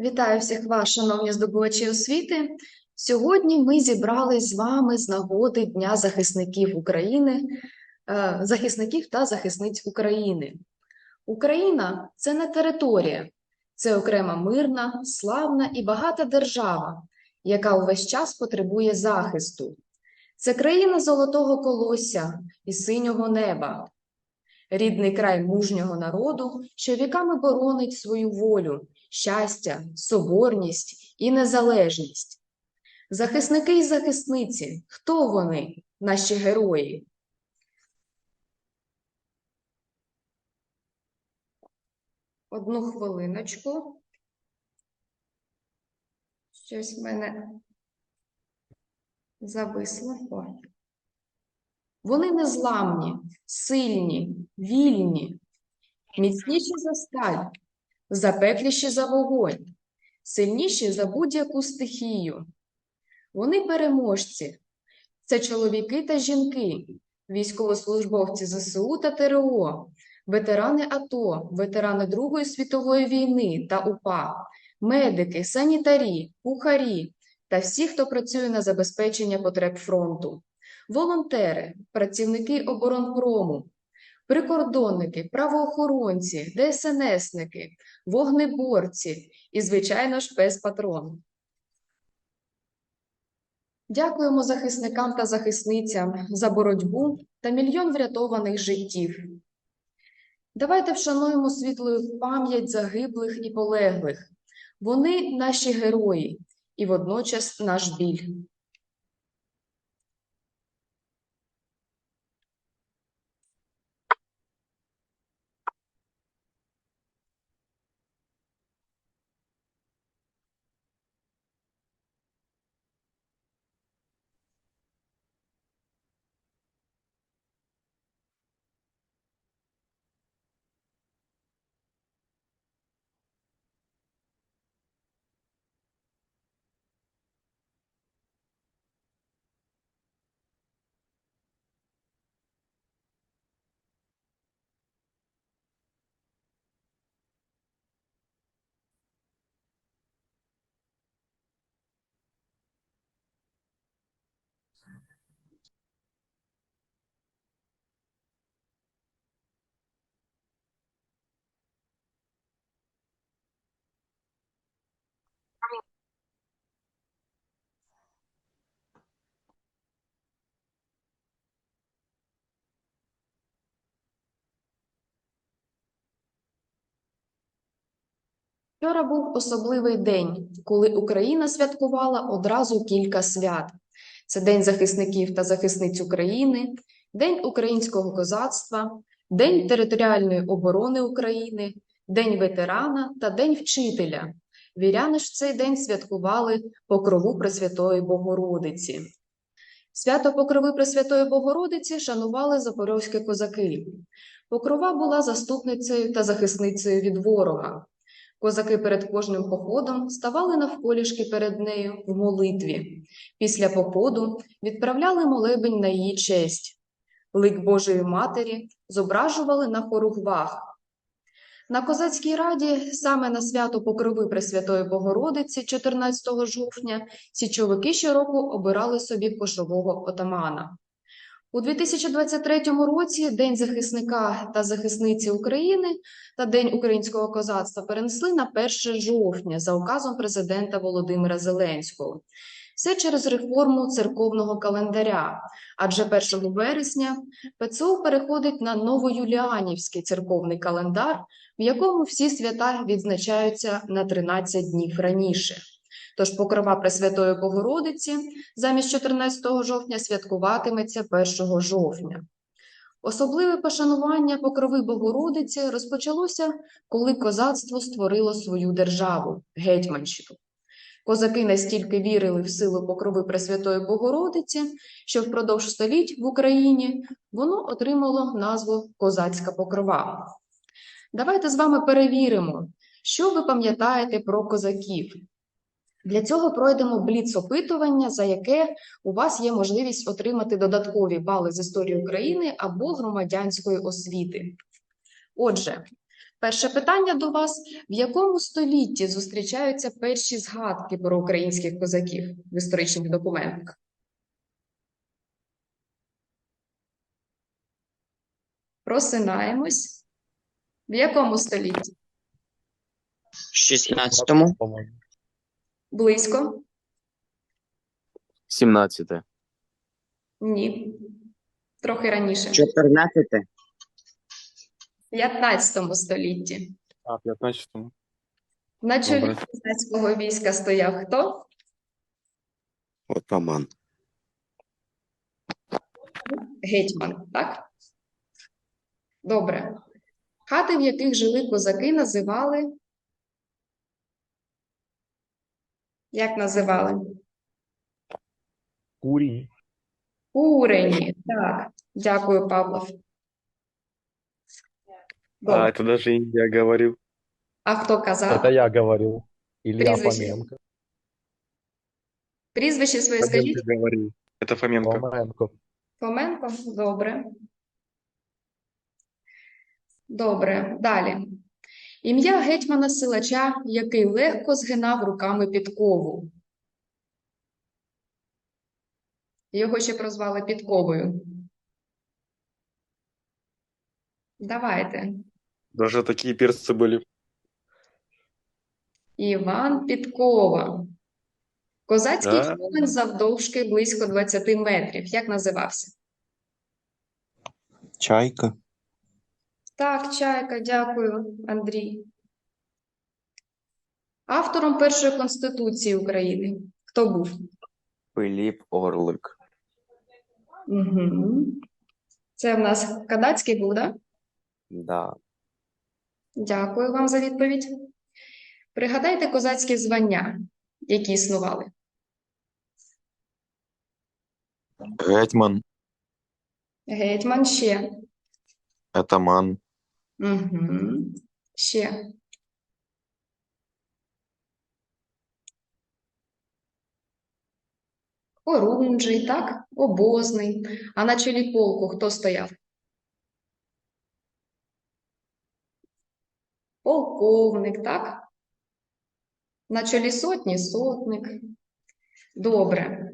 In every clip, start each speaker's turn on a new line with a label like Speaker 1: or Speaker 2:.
Speaker 1: Вітаю всіх вас, шановні здобувачі освіти. Сьогодні ми зібрались з вами з нагоди Дня захисників України, е, захисників та захисниць України. Україна це не територія, це окрема мирна, славна і багата держава, яка увесь час потребує захисту. Це країна золотого колосся і синього неба, рідний край мужнього народу, що віками боронить свою волю, щастя, соборність і незалежність. Захисники і захисниці, хто вони, наші герої? Одну хвилиночку. Щось в мене зависло. О. Вони незламні, сильні, вільні, міцніші за сталь, запекліші за вогонь, сильніші за будь-яку стихію. Вони переможці. Це чоловіки та жінки, військовослужбовці ЗСУ та ТРО, ветерани АТО, ветерани Другої світової війни та УПА, медики, санітарі, кухарі та всі, хто працює на забезпечення потреб фронту, волонтери, працівники оборонпрому, прикордонники, правоохоронці, ДСНСники, вогнеборці і, звичайно ж, пес-патрон. Дякуємо захисникам та захисницям за боротьбу та мільйон врятованих життів. Давайте вшануємо світлою пам'ять загиблих і полеглих. Вони наші герої і водночас наш біль. Вчора був особливий день, коли Україна святкувала одразу кілька свят. Це День захисників та захисниць України, День українського козацтва, День територіальної оборони України, День ветерана та День вчителя. Віряни ж цей день святкували Покрову Пресвятої Богородиці. Свято Покрови Пресвятої Богородиці шанували запорозькі козаки. Покрова була заступницею та захисницею від ворога. Козаки перед кожним походом ставали навколішки перед нею в молитві. Після походу відправляли молебень на її честь. Лик Божої Матері зображували на хоругвах. На козацькій раді саме на свято Покрови Пресвятої Богородиці 14 жовтня січовики щороку обирали собі кошового отамана. У 2023 році День захисника та захисниці України та День українського козацтва перенесли на 1 жовтня за указом президента Володимира Зеленського. Все через реформу церковного календаря, адже 1 вересня ПЦУ переходить на новоюліанівський церковний календар, в якому всі свята відзначаються на 13 днів раніше. Тож покрова Пресвятої Богородиці замість 14 жовтня святкуватиметься 1 жовтня. Особливе пошанування покрови Богородиці розпочалося, коли козацтво створило свою державу Гетьманщину. Козаки настільки вірили в силу покрови Пресвятої Богородиці, що впродовж століть в Україні воно отримало назву Козацька покрова. Давайте з вами перевіримо, що ви пам'ятаєте про козаків. Для цього пройдемо бліц-опитування, за яке у вас є можливість отримати додаткові бали з історії України або громадянської освіти. Отже, Перше питання до вас: в якому столітті зустрічаються перші згадки про українських козаків в історичних документах? Просинаємось. В якому столітті?
Speaker 2: 16-му,
Speaker 3: по-моєму.
Speaker 1: Близько?
Speaker 4: 17.
Speaker 1: Ні. Трохи раніше.
Speaker 2: 14-те,
Speaker 1: В 15 столітті.
Speaker 3: А, 15-му.
Speaker 1: На чолі
Speaker 3: Добре.
Speaker 1: козацького війська стояв хто?
Speaker 4: Отаман.
Speaker 1: Гетьман, так? Добре. Хати, в яких жили козаки, називали. Як називали?
Speaker 3: Курінь.
Speaker 1: Курені. Так. Дякую, Павлов. Добре.
Speaker 5: А, это даже Индия говорил.
Speaker 1: А хто казав?
Speaker 3: Это я говорил. Илья
Speaker 1: Прізвище.
Speaker 3: Фоменко.
Speaker 1: Прізвище своє скажіть.
Speaker 5: Фоменко говорил. Это Фоменко.
Speaker 3: Фоменко.
Speaker 1: Фоменко? Добре. Добре. Далі. Ім'я гетьмана силача, який легко згинав руками підкову. Його ще прозвали підковою. Давайте.
Speaker 5: Даже такие перцы были.
Speaker 1: Іван Підкова. Козацький
Speaker 5: Да.
Speaker 1: човен завдовжки близько 20 метрів. Як називався?
Speaker 4: Чайка.
Speaker 1: Так, чайка, дякую, Андрій. Автором першої Конституції України. Хто був?
Speaker 4: Пиліп Орлик.
Speaker 1: Угу. Це в нас Кадацький був, так?
Speaker 4: Да.
Speaker 1: Дякую вам за відповідь. Пригадайте козацькі звання, які існували.
Speaker 4: Гетьман.
Speaker 1: Гетьман ще.
Speaker 4: Атаман.
Speaker 1: Угу. Ще. Орунжий, так? Обозний. А на чолі полку хто стояв? Полковник, так? На чолі сотні сотник. Добре.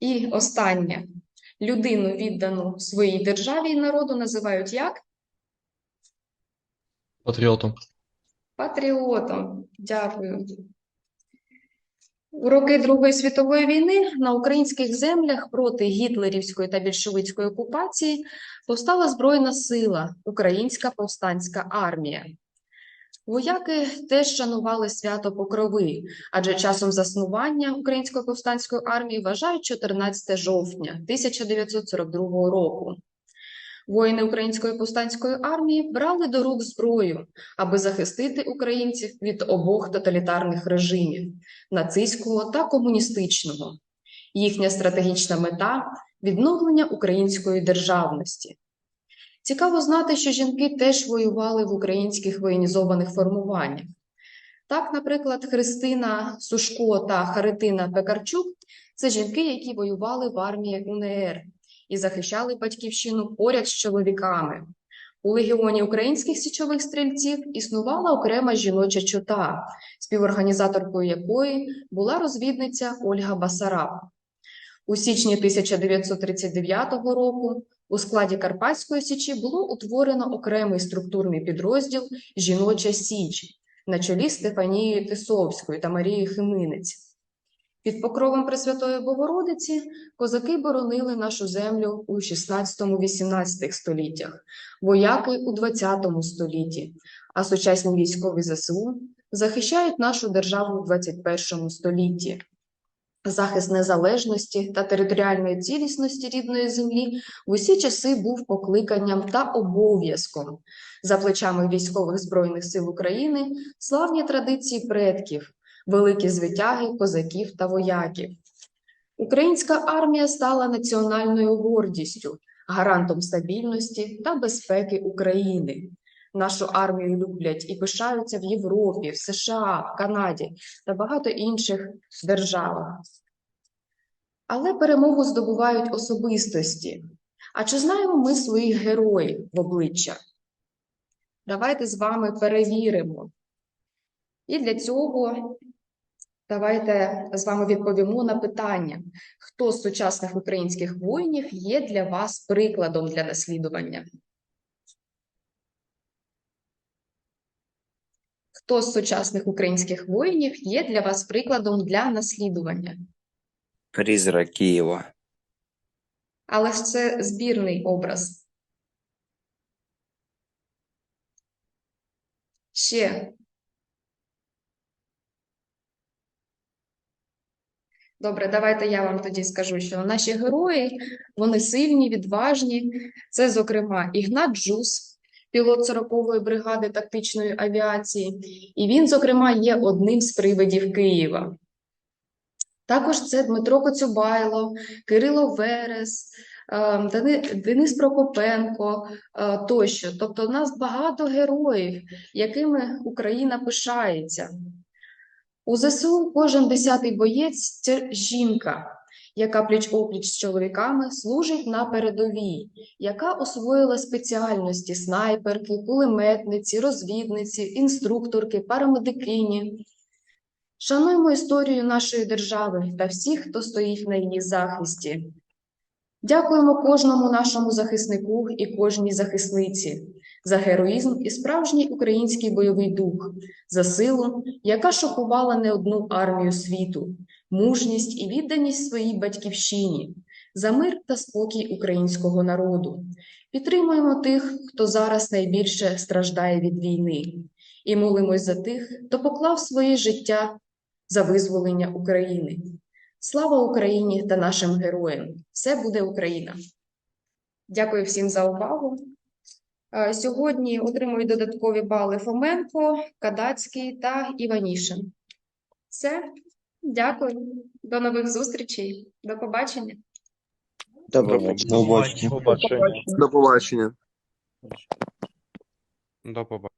Speaker 1: І останнє. Людину, віддану своїй державі і народу, називають як?
Speaker 6: Патріотом.
Speaker 1: Патріотом. Дякую. У роки Другої світової війни на українських землях проти гітлерівської та більшовицької окупації повстала збройна сила Українська повстанська армія. Вояки теж шанували свято Покрови, адже часом заснування Української повстанської армії вважають 14 жовтня 1942 року. Воїни Української повстанської армії брали до рук зброю, аби захистити українців від обох тоталітарних режимів нацистського та комуністичного. Їхня стратегічна мета відновлення української державності. Цікаво знати, що жінки теж воювали в українських воєнізованих формуваннях. Так, наприклад, Христина Сушко та Харитина Пекарчук це жінки, які воювали в армії УНР і захищали батьківщину поряд з чоловіками. У легіоні українських січових стрільців існувала окрема жіноча чота, співорганізаторкою якої була розвідниця Ольга Басараб. У січні 1939 року у складі Карпатської січі було утворено окремий структурний підрозділ Жіноча Січ на чолі з Стефанією Тисовською та Марією Химинець. Під покровом Пресвятої Богородиці козаки боронили нашу землю у 16-18 століттях, вояки у 20 столітті, а сучасні військові ЗСУ захищають нашу державу у 21 столітті. Захист незалежності та територіальної цілісності рідної землі в усі часи був покликанням та обов'язком. За плечами військових збройних сил України славні традиції предків, великі звитяги козаків та вояків. Українська армія стала національною гордістю, гарантом стабільності та безпеки України. Нашу армію люблять і пишаються в Європі, в США, в Канаді та багато інших державах. Але перемогу здобувають особистості. А чи знаємо ми своїх героїв в обличчя? Давайте з вами перевіримо. І для цього давайте з вами відповімо на питання, хто з сучасних українських воїнів є для вас прикладом для наслідування? Хто з сучасних українських воїнів є для вас прикладом для наслідування?
Speaker 4: Призрак Киева.
Speaker 1: Але ж це збірний образ. Ще. Добре, давайте я вам тоді скажу, що наші герої, вони сильні, відважні. Це, зокрема, Ігнат Джус, пілот 40-ї бригади тактичної авіації, і він, зокрема, є одним з привидів Києва. Також це Дмитро Коцюбайло, Кирило Верес, е, Денис Прокопенко е, тощо. Тобто, у нас багато героїв, якими Україна пишається. У ЗСУ кожен десятий боєць це жінка, яка пліч-опліч з чоловіками служить на передовій, яка освоїла спеціальності снайперки, кулеметниці, розвідниці, інструкторки, парамедикині. Шануємо історію нашої держави та всіх, хто стоїть на її захисті. Дякуємо кожному нашому захиснику і кожній захисниці за героїзм і справжній український бойовий дух, за силу, яка шокувала не одну армію світу, мужність і відданість своїй батьківщині, за мир та спокій українського народу. Підтримуємо тих, хто зараз найбільше страждає від війни, і молимось за тих, хто поклав своє життя за визволення України. Слава Україні та нашим героям! Все буде Україна! Дякую всім за увагу. Е, Сьогодні отримують додаткові бали Фоменко, Кадацький та Іванішин. Все. Дякую. До нових зустрічей. До побачення.
Speaker 4: До
Speaker 3: побачення.
Speaker 5: Побачення.
Speaker 4: До побачення.
Speaker 5: До побачення.